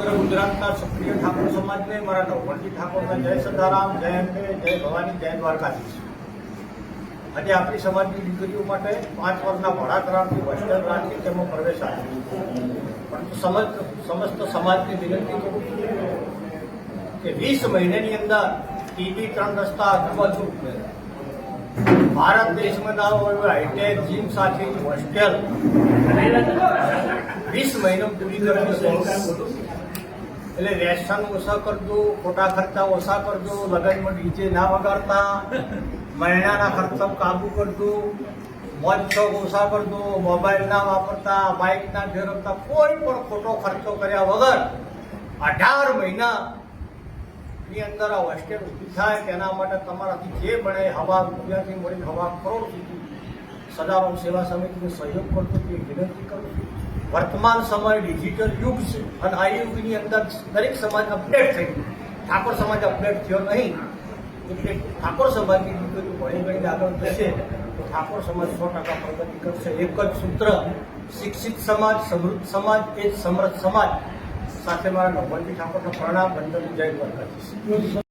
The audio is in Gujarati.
ગુજરાતના સક્રિય ઠાકોર સમાજને મારા નવપણજી ઠાકોરના જય સદારામ, જય અંબે જય ભવાની, જય દ્વારકાધીશ. આજે આપણી સમાજની દીકરીઓ માટે પાંચ વર્ષના ભણા કરારથી હોસ્ટેલ રાખી તેમાં પ્રવેશ આપ્યો. પરંતુ સમસ્ત સમાજની વિનંતી કરું કે વીસ મહિનાની અંદર ટીવી ત્રણ રસ્તા આજુબાજુ ભારત દેશમાં દાવો હોય હાઈટેક જીમ સાથે હોસ્ટેલ વીસ મહિનો પૂરી કરવી છે. એટલે રેશન ઓછા કરજો, ખોટા ખર્ચા ઓછા કરજો લગનમાં ડીજે ના વગાડતા, મહિનાના ખર્ચા કાબુ કરજો, મોજ શોખ ઓછા કરજો મોબાઈલ ના વાપરતા બાઇક ના ફેરવતા, કોઈ પણ ખોટો ખર્ચો કર્યા વગર અઢાર મહિના ની અંદર આ હોસ્ટેલ ઊભી થાય, તેના માટે તમારાથી જે બને હવા રૂપિયાથી મળી હવા કરોડ સુધી સદારામ સેવા સમિતિને સહયોગ કરતો તે વિનંતી કરું વર્તમાન સમય ડિજિટલ યુગ છે અને આ યુગની અંદર દરેક સમાજ અપડેટ થઈ ગયો. ઠાકોર સમાજ અપડેટ થયો નહીં. એટલે ઠાકોર સમાજની દીકરીઓ ભણી ગઈને આગળ થશે તો ઠાકોર સમાજ સો ટકા પ્રગતિ કરશે. એક જ સૂત્ર, શિક્ષિત સમાજ, સમૃદ્ધ સમાજ, એ જ સમાજ. સાથે મારા નવમજી ઠાકોરનો પ્રણામ. બંધન જય દ્વારકાધીશ.